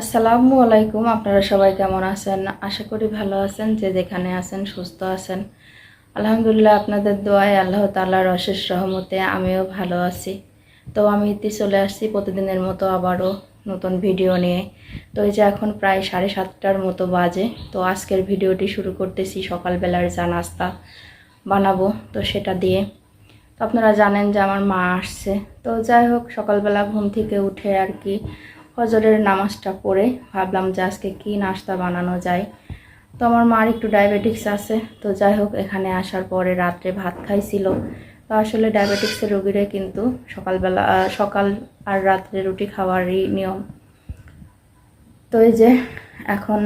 আসসালামু আলাইকুম, আপনারা সবাই কেমন আছেন? আশা করি ভালো আছেন, যে যেখানে আছেন, সুস্থ আছেন। আলহামদুলিল্লাহ, আপনাদের দোয়ায় আল্লাহ তাআলার অশেষ রহমতে আমিও ভালো আছি। তো আমি ইতি চলে আসছি প্রতিদিনের মতো আবারও নতুন ভিডিও নিয়ে। তো এই যে এখন প্রায় সাড়ে সাতটার মতো বাজে, তো আজকের ভিডিওটি শুরু করতেছি, সকালবেলার চা নাস্তা বানাবো, তো সেটা দিয়ে। তো আপনারা জানেন যে আমার মা আসছে। তো যাই হোক, সকালবেলা ঘুম থেকে উঠে আর কি ফজরের নামাজটা পড়ে। ভাবলাম যে আজকে কী নাস্তা বানানো যায়। তো আমার মার একটু ডায়াবেটিক্স আছে। তো যাই হোক, এখানে আসার পরে রাত্রে ভাত খাইছিল। তো আসলে ডায়াবেটিক্সের রোগীরা কিন্তু সকালবেলা সকাল আর রাত্রে রুটি খাওয়ারই নিয়ম। তো এই যে, এখন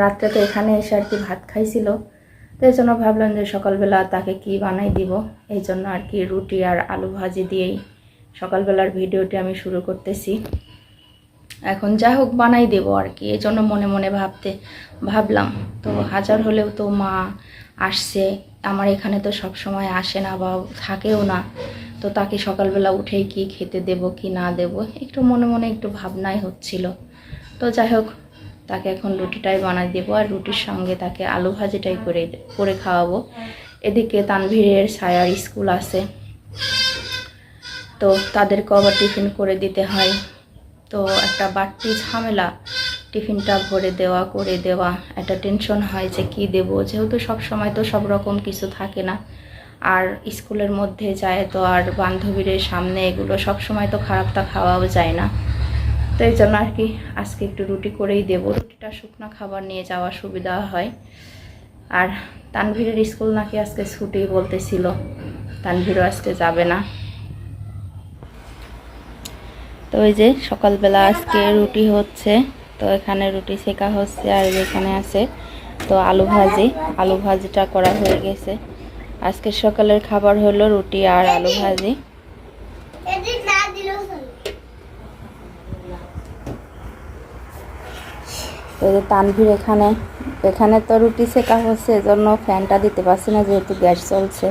রাত্রে তো এখানে এসে আর কি ভাত খাইছিল। তো এই জন্য ভাবলাম যে সকালবেলা তাকে কি বানাই দিব? এই জন্য আর কি রুটি আর আলু ভাজি দিয়েই সকালবেলার ভিডিওটি আমি শুরু করতেছি। এখন যা হোক বানাই দেবো আর কি এই জন্য মনে মনে ভাবতে ভাবলাম। তো হাজার হলেও তো মা আসছে আমার এখানে তো সব সময় আসে না বা থাকেও না। তো তাকে সকালবেলা উঠেই কি খেতে দেব কি না দেব একটু মনে মনে একটু ভাবনাই হচ্ছিল। তো যাই হোক তাকে এখন রুটিটাই বানাই দেবো আর রুটির সঙ্গে তাকে আলু ভাজিটাই করে করে খাওয়াবো। এদিকে তানভীরের ছায়ার স্কুল আছে। তো তাদেরকে আবার টিফিন করে দিতে হয়। তো একটা বাড়তি ঝামেলা, টিফিনটা ভরে দেওয়া, করে দেওয়া, একটা টেনশন হয় যে কি দেব? যেহেতু সব সময় তো সব রকম কিছু থাকে না। আর স্কুলের মধ্যে যায় তো আর বান্ধবীদের সামনে এগুলো সব সময় তো খারাপটা খাওয়াও যায় না। তো এই জন্য আর কি আজকে একটু রুটি করেই দেবো। রুটিটা শুকনো খাবার নিয়ে যাওয়া সুবিধা হয়। আর তানভীরের স্কুল নাকি আজকে ছুটি বলতেছিল। তানভীরও আজকে যাবে না। তো ওই যে সকালবেলা আজকে রুটি হচ্ছে, তো এখানে রুটি শেখা হচ্ছে আর এখানে আছে, তো আলু ভাজি। আলু ভাজিটা করা হয়ে গেছে। আজকে সকালের খাবার হলো রুটি আর আলু ভাজি। তানভীর এখানে এখানে তো রুটি সেকা হচ্ছে, এজন্য ফ্যানটা দিতে পারছি না যেহেতু গ্যাস চলছে।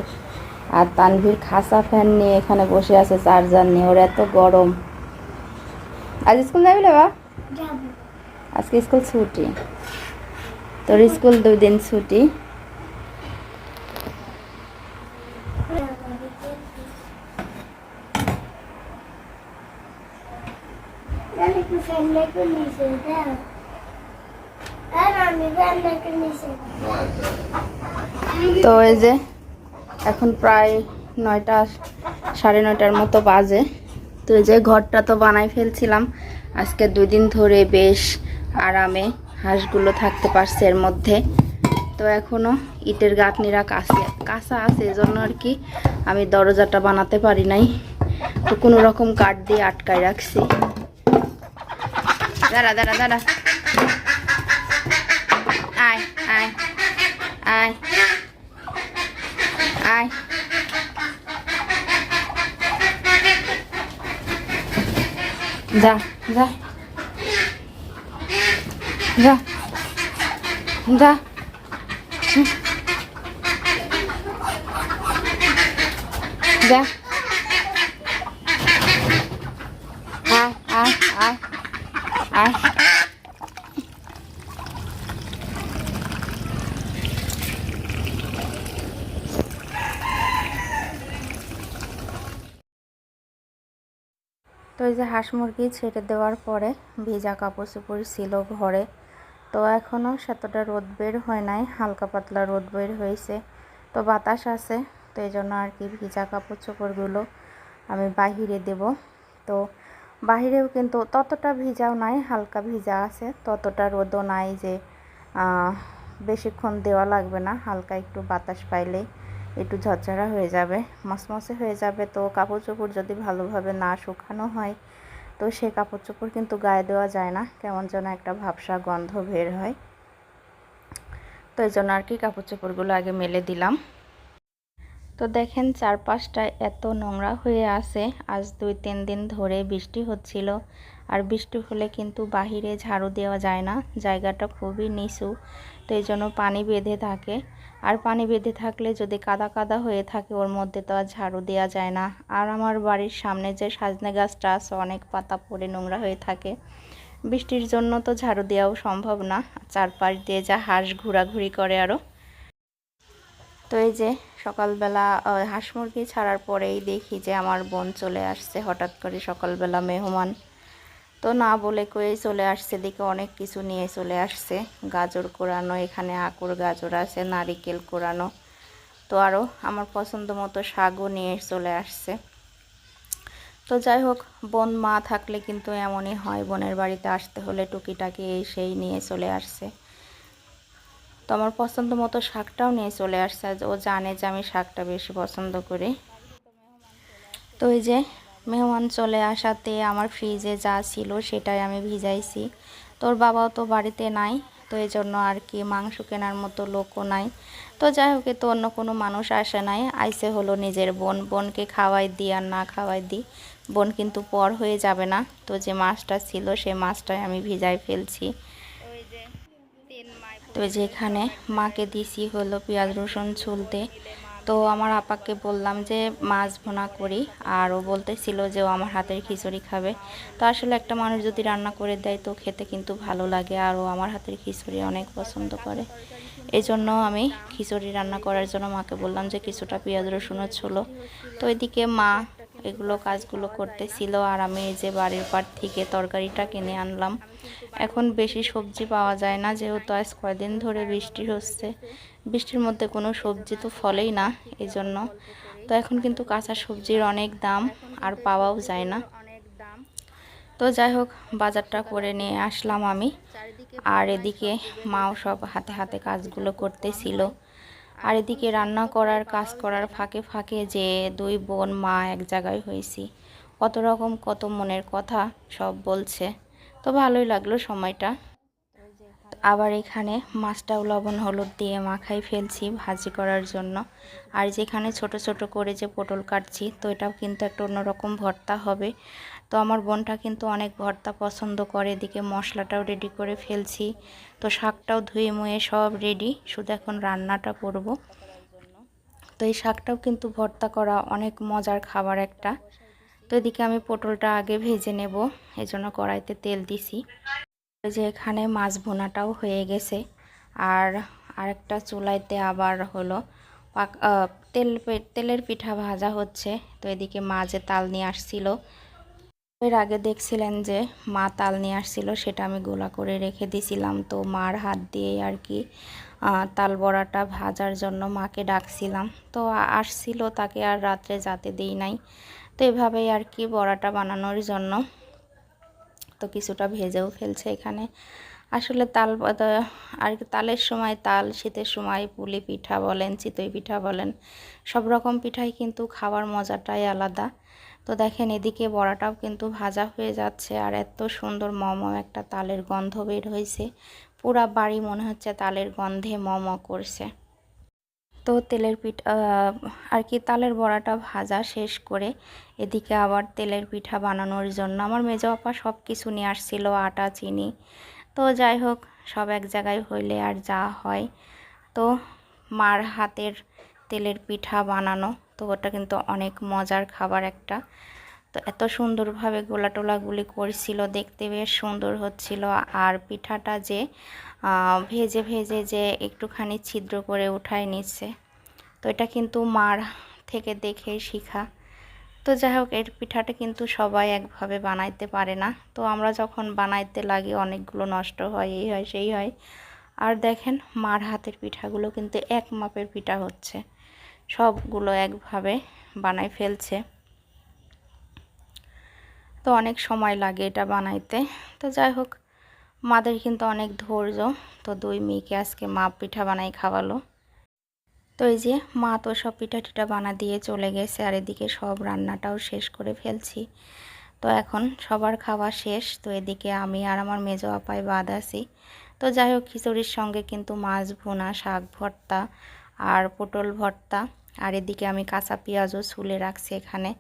আর তানভীর খাসা ফ্যান নিয়ে এখানে বসে আছে, চার্জার নিয়ে। ওর এত গরম। আজ স্কুল যাবি বা যাব। আজকে স্কুল ছুটি। তোর স্কুল দুই দিন ছুটি। তো এই যে এখন প্রায় নয়টা সাড়ে নয়টার মতো বাজে। তো এই যে ঘরটা তো বানাই ফেলছিলাম। আজকে দুই দিন ধরে বেশ আরামে হাঁসগুলো থাকতে পারছে এর মধ্যে। তো এখনও ইটের গাঁথনিরা কাছে, কাঁচা আছে, এজন্য আর কি আমি দরজাটা বানাতে পারি নাই। তো কোনো রকম কাঠ দিয়ে আটকায় রাখছি। দাঁড়া দাঁড়া দাঁড়া। আয় আয় আয় আয়। যা যা যা যা হুম। যা আয় আয় আয় তো এই যে হাঁস মুরগি ছেড়ে দেওয়ার পরে ভেজা কাপড় চোপড় ছিল ঘরে। তো এখনও সেতটা রোদ বের হয় নাই, হালকা পাতলা রোদ বের হয়েছে। তো বাতাস আছে, তো এই জন্য আর কি ভিজা কাপড় চোপড়গুলো আমি বাহিরে দেব। তো বাহিরেও কিন্তু ততটা ভিজাও নাই, হালকা ভিজা আছে। ততটা রোদও নাই যে বেশিক্ষণ দেওয়া লাগবে না, হালকা একটু বাতাস পাইলেই। একটু ঝরঝরা হয়ে যাবে মসমসে হয়ে যাবে। তো কাপড় চোপড় যদি ভালোভাবে না শুকানো হয়, তো সেই কাপড় চোপড় কিন্তু গায়ে দেওয়া যায় না। কেমন যেন একটা ভাবসা গন্ধ বের হয়। তো এই জন্য আর কি কাপড় চোপড়গুলো আগে মেলে দিলাম। তো দেখেন চারপাশটা এত নোংরা হয়ে আছে। আজ দুই তিন দিন ধরে বৃষ্টি হচ্ছিল। আর বৃষ্টি হলে কিন্তু বাহিরে ঝাড়ু দেওয়া যায় না। জায়গাটা খুবই নিচু। তো এই জন্য পানি বেঁধে থাকে। আর পানি বেঁধে থাকলে যদি কাদা কাদা হয়ে থাকে, ওর মধ্যে তো আর ঝাড়ু দেওয়া যায় না। আর আমার বাড়ির সামনে যে সাজনে গাছটা আছে, অনেক পাতা পড়ে নোংরা হয়ে থাকে। বৃষ্টির জন্য তো ঝাড়ু দেওয়াও সম্ভব না। চারপাশ দিয়ে যা হাঁস ঘোরাঘুরি করে আরও তো এই যে সকালবেলা হাঁস মুরগি ছাড়ার পরেই দেখি যে আমার বোন চলে আসছে, হঠাৎ করে সকালবেলা মেহমান। তো না বলে কয়েই চলে আসছে দিকে অনেক কিছু নিয়ে চলে আসছে। গাজর কোরানো, এখানে আকুর গাজর আছে, নারিকেল কোরানো। তো আরও আমার পছন্দ মতো শাকও নিয়ে চলে আসছে। তো যাই হোক, বোন মা থাকলে কিন্তু এমনই হয়, বোনের বাড়িতে আসতে হলে টুকিটাকি এই সেই নিয়ে চলে আসছে। তো আমার পছন্দ মতো শাকটাও নিয়ে চলে আসছে ও জানে যে আমি শাকটা বেশি পছন্দ করি। তো এই যে মেহমান চলে আসাতে আমার ফ্রিজে যা ছিল সেটাই আমি ভিজাইছি। তোর বাবাও তো বাড়িতে নাই, তো এই জন্য আর কি মাংস কেনার মতো লোকও নাই। তো যাই হোক তো অন্য কোনো মানুষ আসে নাই, আইসে হলো নিজের বোন। বোনকে খাওয়াই দিই আর না খাওয়াই দিই বোন কিন্তু পর হয়ে যাবে না। তো যে মাছটা ছিল সে মাছটাই আমি ভিজাই ফেলছি। তো যেখানে মাকে দিছি হলো পেঁয়াজ রসুন ছুলতে। তো আমার আপাকে বললাম যে মাছ ভোনা করি, আর ও বলতেছিল যে ও আমার হাতের খিচুড়ি খাবে। তো আসলে একটা মানুষ যদি রান্না করে দেয় তো খেতে কিন্তু ভালো লাগে, আর ও আমার হাতের খিচুড়ি অনেক পছন্দ করে। এই জন্য আমি খিচুড়ি রান্না করার জন্য মাকে বললাম যে কিছুটা পেঁয়াজ রসুনও ছিল। তো এদিকে মা এগুলো কাজগুলো করতেছিল আর আমি এই যে বাড়ির পার থেকে তরকারিটা কিনে আনলাম। এখন বেশি সবজি পাওয়া যায় না, যেহেতু আজ কয়দিন ধরে বৃষ্টি হচ্ছে। বৃষ্টির মধ্যে কোনো সবজি তো ফলেই না, এই জন্য। তো এখন কিন্তু কাঁচা সবজির অনেক দাম আর পাওয়াও যায় না। তো যাই হোক, বাজারটা করে নিয়ে আসলাম আমি। আর এদিকে মাও সব হাতে হাতে কাজগুলো করতেছিল। আর এদিকে রান্না করার, কাজ করার ফাঁকে ফাঁকে যে দুই বোন মা এক জায়গায় হয়েছি, কত রকম, কত মনের কথা সব বলছে। তো ভালোই লাগল সময়টা। আবার এখানে মাছটাও লবণ, হলুদ দিয়ে মাখাই ফেলছি ভাজি করার জন্য। আর যেখানে ছোট ছোট করে যে পটল কাটছি, তো এটাও কিন্তু একটা অন্যরকম ভর্তা হবে। তো আমার বোনটা কিন্তু অনেক ভর্তা পছন্দ করে, এদিকে মশলাটাও রেডি করে ফেলছি। তো শাকটাও ধুয়ে মুয়ে সব রেডি শুধু এখন রান্নাটা করব। তো এই শাকটাও কিন্তু ভর্তা করা অনেক মজার খাবার একটা। তো এদিকে আমি পটলটা আগে ভেজে নেব, এজন্য কড়াইতে তেল দিছি। যে এখানে মাছ ভুনাটাও হয়ে গেছে। আর আরেকটা চুলাইতে আবার হলো পাক তেল তেলের পিঠা ভাজা হচ্ছে। তো এদিকে মা যে তাল নিয়ে আসছিল। এর আগে দেখছিলেন যে মা তাল নিয়ে আসছিল, সেটা আমি গোলা করে রেখে দিছিলাম। তো মার হাত দিয়ে আর কি তাল বড়াটা ভাজার জন্য মাকে ডাকছিলাম। তো আসছিল তাকে আর রাত্রে যাতে দিই নাই। তো এভাবেই আর কি বড়াটা বানানোর জন্য তো কিছুটা ভেজেও ফেলছে এখানে। আসলে তাল আর কি তালের সময় তাল, শীতের সময় পুলি পিঠা বলেন, চিতই পিঠা বলেন, সব রকম পিঠাই কিন্তু খাওয়ার মজাটাই আলাদা। তো দেখেন এদিকে বড়াটাও কিন্তু ভাজা হয়ে যাচ্ছে আর এত সুন্দর মম একটা তালের গন্ধ বের হয়েছে। পুরা বাড়ি মনে হচ্ছে তালের গন্ধে মম করছে। তো তেলের পিঠা আর কি তালের বড়াটা ভাজা শেষ করে এদিকে আবার তেলের পিঠা বানানোর জন্য আমার মেজো আপা সব কিছু নিয়ে আসছিল, আটা, চিনি। তো যাই হোক, সব এক জায়গায় হইলে আর যা হয়। তো মার হাতের তেলের পিঠা বানানো। তো ওটা কিন্তু অনেক মজার খাবার একটা। তো এত সুন্দরভাবে গোলা টোলাগুলি করছিল, দেখতে বেশ সুন্দর হচ্ছিল। আর পিঠাটা যে ভেজে ভেজে যে একটুখানি ছিদ্র করে উঠায় নিচ্ছে। তো এটা কিন্তু মার থেকে দেখে শিখা। তো যাই হোক, এর পিঠাটা কিন্তু সবাই একভাবে বানাইতে পারে না। তো আমরা যখন বানাইতে লাগি, অনেকগুলো নষ্ট হয়, এই হয়, সেই হয়। আর দেখেন, মার হাতের পিঠাগুলো কিন্তু এক মাপের পিঠা হচ্ছে। সবগুলো একভাবে বানাই ফেলছে। তো অনেক সময় লাগে এটা বানাইতে। তো যাই হোক, মাদের কিন্তু অনেক ধৈর্য। তো দুই মেয়েকে আজকে মা পিঠা বানাই খাওয়ালো। তো এই যে মা তো সব পিঠা টিঠা বানা দিয়ে চলে গেছে, আর এদিকে সব রান্নাটাও শেষ করে ফেলছি। তো এখন সবার খাওয়া শেষ। তো এদিকে আমি আর আমার মেজো আপায় বাদ আছি। তো যাই হোক, খিচুড়ির সঙ্গে কিন্তু মাছ ভুনা, শাক ভর্তা আর পটল ভর্তা, আর এদিকে আমি কাঁচা পেঁয়াজও ছুলে রাখছি এখানে।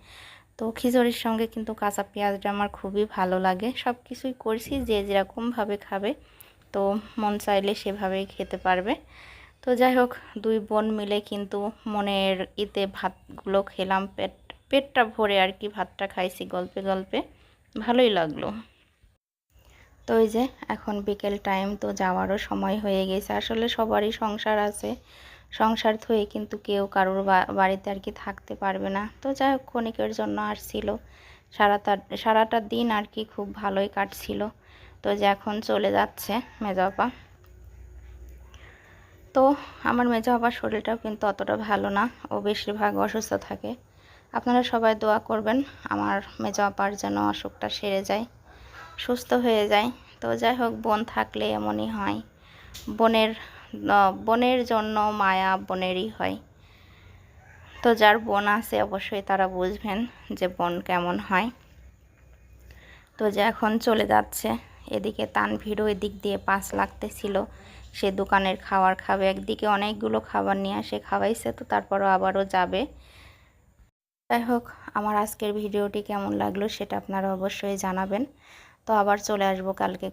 তো খিচুড়ির সঙ্গে কিন্তু কাঁচা পেঁয়াজটা আমার খুবই ভালো লাগে। সব কিছুই করছি, যে যেরকমভাবে খাবে, তো মন চাইলে সেভাবেই খেতে পারবে। তো যাই হোক, দুই বোন মিলে কিন্তু মনের ইতে ভাতগুলো খেলাম। পেট, পেটটা ভরে আর কি ভাতটা খাইছি গল্পে গল্পে। ভালোই লাগল। তো ওই যে, এখন বিকেল টাইম, তো যাওয়ারও সময় হয়ে গেছে। আসলে সবারই সংসার আছে। সংসার থয়ে কিন্তু কেউ কারোর বাড়িতে আর কি থাকতে পারবে না। তো যাই হোক, ক্ষণিকের জন্য আসছিল সারাটা সারাটা দিন আর কি খুব ভালোই কাটছিল। তো যে এখন চলে যাচ্ছে মেজাপা তো আমার মেজো বাবার শরীরটাও কিন্তু অতটা ভালো না। ও বেশিরভাগ অসুস্থ থাকে। আপনারা সবাই দোয়া করবেন, আমার মেজো যেন অসুখটা সেরে যায়, সুস্থ হয়ে যায়। তো যাই হোক, বোন থাকলে এমনই হয়। বোনের বোনের জন্য মায়া বোনেরই হয়। তো যার বোন আছে অবশ্যই তারা বুঝবেন যে বোন কেমন হয়। তো যে এখন চলে যাচ্ছে, এদিকে তানভিরও এদিক দিয়ে পাঁচ লাগতেছিল। সে দোকানের খাবার খাবে, একদিকে অনেকগুলো খাবার নিয়ে আসে, খাওয়াইছে তো তারপরও আবারও যাবে। যাই হোক, আমার আজকের ভিডিওটি কেমন লাগল সেটা আপনারা অবশ্যই জানাবেন। তো আবার চলে আসব কালকে